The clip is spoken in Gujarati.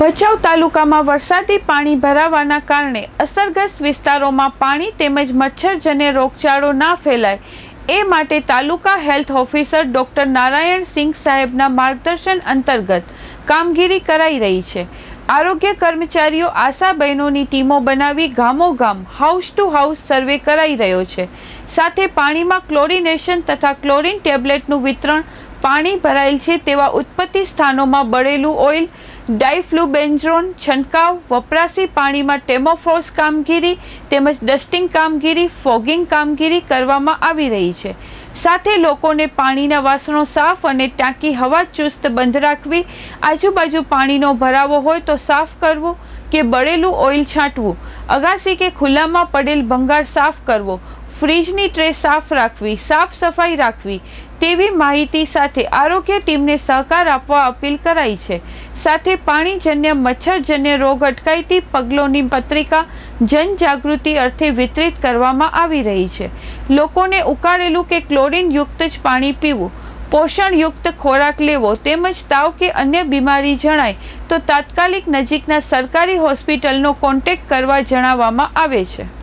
ભચાઉ તાલુકામાં વરસાદી પાણી ભરાવાના કારણે અસરગ્રસ્ત વિસ્તારોમાં પાણી તેમજ મચ્છરજન્ય રોગચાળો ના ફેલાય. એ માટે taluka health officer doctor Narayan Singh સાહેબના માર્ગદર્શન અંતર્ગત કામગીરી કરાઈ રહી છે. આરોગ્ય કર્મચારીઓ, આશા બહેનોની ટીમો બનાવી ગામોગામ હાઉસ ટુ હાઉસ સર્વે કરાઈ રહ્યો છે. સાથે પાણીમાં ક્લોરિનેશન તથા ક્લોરિન ટેબ્લેટનું વિતરણ પાણી ભરાયેલ છે તેવા ઉત્પત્તિ સ્થાનોમાં બળેલું ઓઇલ ડાયફ્લુબેન્ઝ્રોન છંટકાવ, વપરાશી પાણીમાં ટેમોફોર્સ કામગીરી તેમજ ડસ્ટિંગ કામગીરી, ફોગિંગ કામગીરી કરવામાં આવી રહી છે. સાથે લોકોને પાણીના વાસણો સાફ અને ટાંકી હવા ચુસ્ત બંધ રાખવી, આજુબાજુ પાણીનો ભરાવો હોય તો સાફ કરવું કે બળેલું ઓઇલ છાંટવું, અગાસી કે ખુલ્લામાં પડેલ ભંગાર સાફ કરવો ફ્રીજની ટ્રે સાફ રાખવી, સાફ સફાઈ રાખવી તેવી માહિતી સાથે આરોગ્ય ટીમને સહકાર આપવા અપીલ કરાઈ છે. સાથે પાણીજન્ય, મચ્છરજન્ય રોગ અટકાયતી પગલોની પત્રિકા જનજાગૃતિ અર્થે વિતરિત કરવામાં આવી રહી છે. લોકોને ઉકાળેલું કે ક્લોરીનયુક્ત જ પાણી પીવું, પોષણયુક્ત ખોરાક લેવો તેમજ તાવ કે અન્ય બીમારી જણાય તો તાત્કાલિક નજીકના સરકારી હોસ્પિટલનો કોન્ટેક્ટ કરવા જણાવવામાં આવે છે.